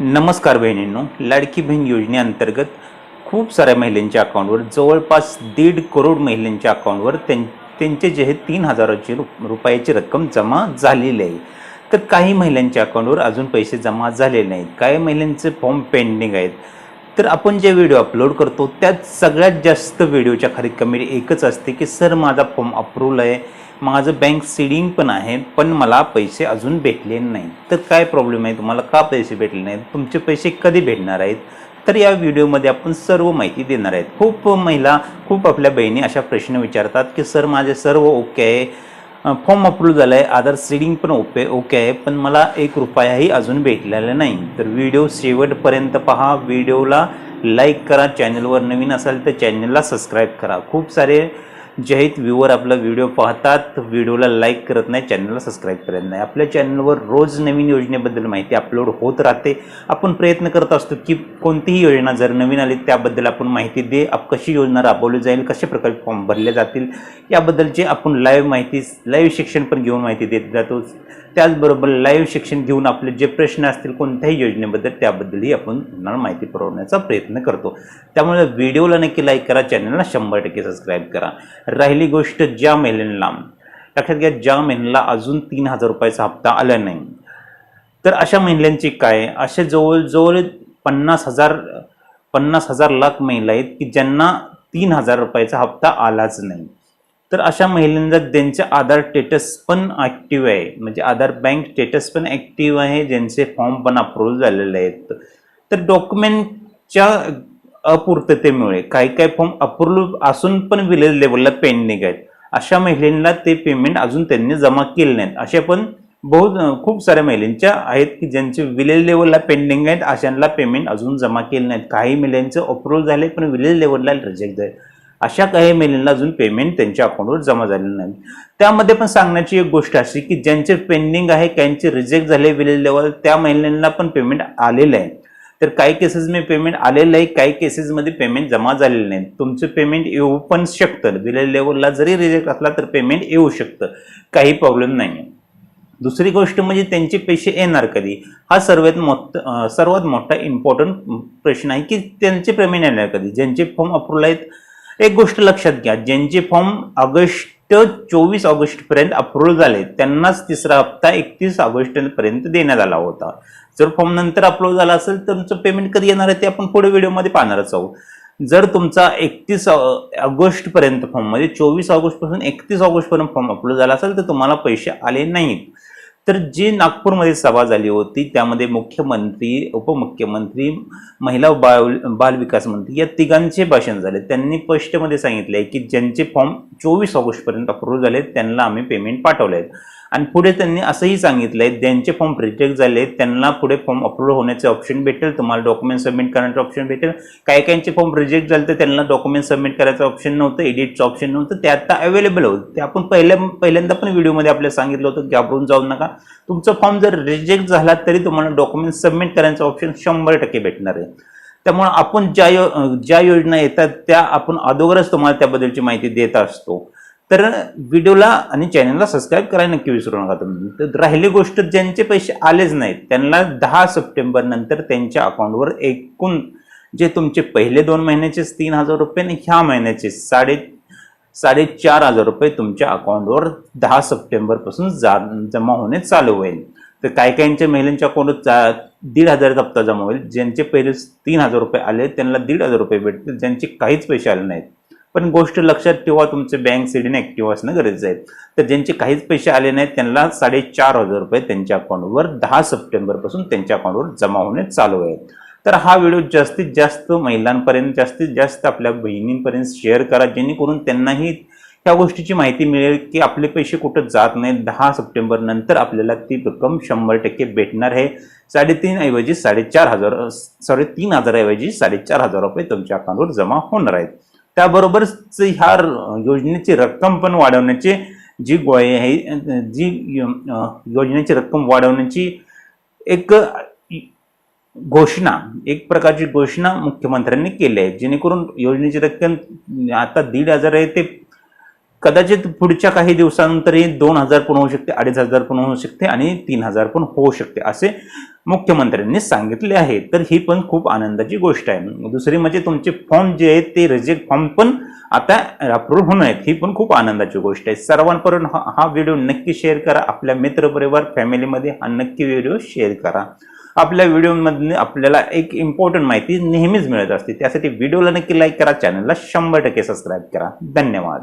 नमस्कार बहिणींनो लाडकी बहीण योजनेअंतर्गत खूप साऱ्या महिलांच्या अकाउंटवर जवळपास दीड करोड महिलांच्या अकाउंटवर त्यां त्यांचे जे हे तीन हजाराची रु रुपयाची रक्कम जमा झालेली आहे. तर काही महिलांच्या अकाउंटवर अजून पैसे जमा झालेले नाहीत. काही महिलांचे फॉर्म पेंडिंग आहेत. तर आपण जे व्हिडिओ अपलोड करतो त्यात सगळ्यात जास्त व्हिडिओच्या खाली कमेंट एकच असते की सर माझा फॉर्म अप्रूव्हल आहे. माझं बँक सीडिंग पण आहे पण मला पैसे अजून भेटले नाही तर काय प्रॉब्लेम आहे? तुम्हाला का पैसे भेटले नाहीत? तुमचे पैसे कधी भेटणार आहेत? तर या व्हिडिओमध्ये आपण सर्व माहिती देणार आहेत. खूप महिला खूप आपल्या बहिणी अशा प्रश्न विचारतात की सर माझे सर्व ओके आहे. फॉर्म अप्रूव्ह झाला आहे आधार सीडिंग पण ओके ओके आहे. पण मला एक रुपयाही अजून भेटलेला नाही. तर व्हिडिओ शेवटपर्यंत पहा. व्हिडिओला लाईक करा. चॅनलवर नवीन असाल तर चॅनलला सबस्क्राईब करा. खूप सारे जे आहेत व्ह्यूवर आपला व्हिडिओ पाहतात. व्हिडिओला लाईक करत नाही. चॅनलला सबस्क्राईब करत नाही. आपल्या चॅनलवर रोज नवीन योजनेबद्दल माहिती अपलोड होत राहते. आपण प्रयत्न करत असतो की कोणतीही योजना जर नवीन आली त्याबद्दल आपण माहिती दे. आप कशी योजना राबवली जाईल कशा प्रकारे फॉर्म भरले जातील याबद्दलची आपण लाईव्ह माहिती लाईव्ह शिक्षण पण घेऊन माहिती देत जातो. त्याचबरोबर लाईव्ह शिक्षण घेऊन आपले जे प्रश्न असतील कोणत्याही योजनेबद्दल त्याबद्दलही आपण तुम्हाला माहिती पुरवण्याचा प्रयत्न करतो. त्यामुळे व्हिडिओला नक्की लाईक करा चॅनलला शंभर टक्के सबस्क्राईब करा. राहिली गोष्ट ज्या महिलांना लक्षात घ्या ज्या महिन्याला अजून तीन हजार रुपयाचा हप्ता आला नाही. तर अशा महिलांची काय? असे जवळजवळ पन्नास हजार पन्नास हजार लाख महिला आहेत की ज्यांना तीन हजार रुपयाचा हप्ता आलाच नाही. तर अशा महिलांना ज्यांचे आधार स्टेटस पण ॲक्टिव्ह आहे म्हणजे आधार बँक स्टेटस पण ॲक्टिव्ह आहे ज्यांचे फॉर्म पण अप्रूव्ह झालेले आहेत. तर डॉक्युमेंटच्या अपूर्ततेमुळे काही काही फॉर्म अप्रूव्ह असून पण विलेज लेवलला पेंडिंग आहेत. अशा महिलांना ते पेमेंट अजून त्यांनी जमा केले नाहीत. असे पण बहुत खूप साऱ्या महिलांच्या आहेत की ज्यांचे विलेज लेवलला पेंडिंग आहेत अशांना पेमेंट अजून जमा केले नाहीत. काही महिलांचं अप्रूव्ह झाले पण विलेज लेवलला रिजेक्ट झाले. अशा काही महिलांना अजून पेमेंट त्यांच्या अकाउंटवर जमा झालेलं नाही त्यामध्ये पण सांगण्याची एक गोष्ट अशी की ज्यांचे पेंडिंग आहे त्यांचे रिजेक्ट झाले विलेज लेवल त्या महिलांना पण पेमेंट आलेलं आहे. तर काही केसेसमध्ये पेमेंट आलेलं आहे काही केसेसमध्ये पेमेंट जमा झालेलं नाही. तुमचं पेमेंट येऊ पण शकतं. विलेज लेवलला जरी रिजेक्ट असला तर पेमेंट येऊ शकतं. काही प्रॉब्लेम नाही दुसरी गोष्ट म्हणजे त्यांचे पैसे येणार कधी? हा सर्वात मोठा सर्वात मोठा इम्पॉर्टंट प्रश्न आहे की त्यांचे पेमेंट येणार कधी? ज्यांचे फॉर्म अप्रूव्हल आहेत एक गोष्ट लक्षात घ्या. ज्यांचे फॉर्म ऑगस्ट चोवीस ऑगस्टपर्यंत अप्रूव्हल झाले त्यांनाच तिसरा हप्ता एकतीस ऑगस्टपर्यंत देण्यात आला होता. जर फॉर्म नंतर अप्रूव्ह झाला असेल तर तुमचं पेमेंट कधी येणार आहे ते आपण पुढे व्हिडिओमध्ये पाहणारच आहोत. जर तुमचा एकतीस ऑगस्टपर्यंत फॉर्ममध्ये म्हणजे चोवीस ऑगस्टपासून एकतीस ऑगस्टपर्यंत फॉर्म अपलोड झाला असेल तर तुम्हाला पैसे आले नाहीत. तर जी नागपूरमध्ये सभा झाली होती त्यामध्ये मुख्यमंत्री उपमुख्यमंत्री महिला बाल बालविकास मंत्री या तिघांचे भाषण झाले. त्यांनी स्पष्टमध्ये सांगितले की ज्यांचे फॉर्म चोवीस ऑगस्टपर्यंत अप्रूव्ह झाले त्यांना आम्ही पेमेंट पाठवले आहेत आणि पुढे त्यांनी असंही सांगितलं आहे ज्यांचे फॉर्म रिजेक्ट झाले त्यांना पुढे फॉर्म अप्रूव्ह होण्याचे ऑप्शन भेटेल तुम्हाला डॉक्युमेंट सबमिट करण्याचं ऑप्शन भेटेल. काही काहींचे फॉर्म रिजेक्ट झाले तर त्यांना डॉक्युमेंट सबमिट करायचं ऑप्शन नव्हतं एडिटचं ऑप्शन नव्हतं ते आता अवेलेबल होतं. ते आपण पहिल्या पहिल्यांदा पण व्हिडिओमध्ये आपल्याला सांगितलं होतं घाबरून जाऊ नका. तुमचा फॉर्म जर रिजेक्ट झाला तरी तुम्हाला डॉक्युमेंट सबमिट करायचं ऑप्शन शंभर टक्के भेटणार आहे. त्यामुळे आपण ज्या यो ज्या योजना येतात त्या आपण अगोदरच तुम्हाला त्याबद्दलची माहिती देत असतो. तर व्हिडिओला आणि चॅनलला सबस्क्राईब करायला नक्की विसरू नका तुम्ही. तर राहिली गोष्ट ज्यांचे पैसे आलेच नाहीत त्यांना दहा सप्टेंबर नंतर त्यांच्या अकाउंटवर एकूण जे तुमचे पहिले दोन महिन्याचेच तीन हजार रुपये आणि ह्या महिन्याचे साडे साडेचार हजार रुपये तुमच्या अकाउंटवर दहा सप्टेंबरपासून जा जमा होणे चालू होईल. तर काही काहींच्या महिलांच्या अकाउंटवर दीड हजारचा हप्ता जमा होईल. ज्यांचे पहिले तीन हजार रुपये आले त्यांना दीड हजार रुपये भेटतील. ज्यांचे काहीच पैसे आले नाहीत. पण गोष्ट लक्षात ठेवा तुमचे बँक सीडीन ॲक्टिव्ह असणं गरजेचं आहे. तर ज्यांचे काहीच पैसे आले नाहीत त्यांना साडेचार हजार रुपये त्यांच्या अकाउंटवर दहा सप्टेंबरपासून त्यांच्या अकाउंटवर जमा होणे चालू आहे. तर हा व्हिडिओ जास्तीत जास्त महिलांपर्यंत जास्तीत जास्त आपल्या बहिणींपर्यंत शेअर करा जेणेकरून त्यांनाही ह्या गोष्टीची माहिती मिळेल की आपले पैसे कुठं जात नाहीत. दहा सप्टेंबर नंतर आपल्याला ती रक्कम शंभर टक्के भेटणार आहे. साडेतीन ऐवजी साडेचार हजार सॉरी तीन हजाराऐवजी साडेचार हजार रुपये तुमच्या अकाउंटवर जमा होणार आहेत. त्याबरोबरच ह्या योजनेची रक्कम पण वाढवण्याची जी गोय आहे जी योजनेची रक्कम वाढवण्याची एक घोषणा एक प्रकारची घोषणा मुख्यमंत्र्यांनी केली आहे. जेणेकरून योजनेची रक्कम आता दीड हजार आहे ते कदाचित पुढच्या काही दिवसानंतरही दोन हजार पण होऊ शकते अडीच हजार पण होऊ शकते आणि तीन हजार पण होऊ शकते असे मुख्यमंत्र्यांनी सांगितले आहे. तर ही पण खूप आनंदाची गोष्ट आहे. दुसरी म्हणजे तुमचे फॉर्म जे आहेत ते रिजेक्ट फॉर्म पण आता अप्रूव्ह होणार आहेत ही पण खूप आनंदाची गोष्ट आहे. सर्वांपर्यंत हा हा व्हिडिओ नक्की शेअर करा. आपल्या मित्रपरिवार फॅमिलीमध्ये हा नक्की व्हिडिओ शेअर करा. आपल्या व्हिडिओमधून आपल्याला एक इम्पॉर्टंट माहिती नेहमीच मिळत असते. त्यासाठी व्हिडिओला नक्की लाईक करा चॅनलला शंभर टक्के सबस्क्राईब करा. धन्यवाद.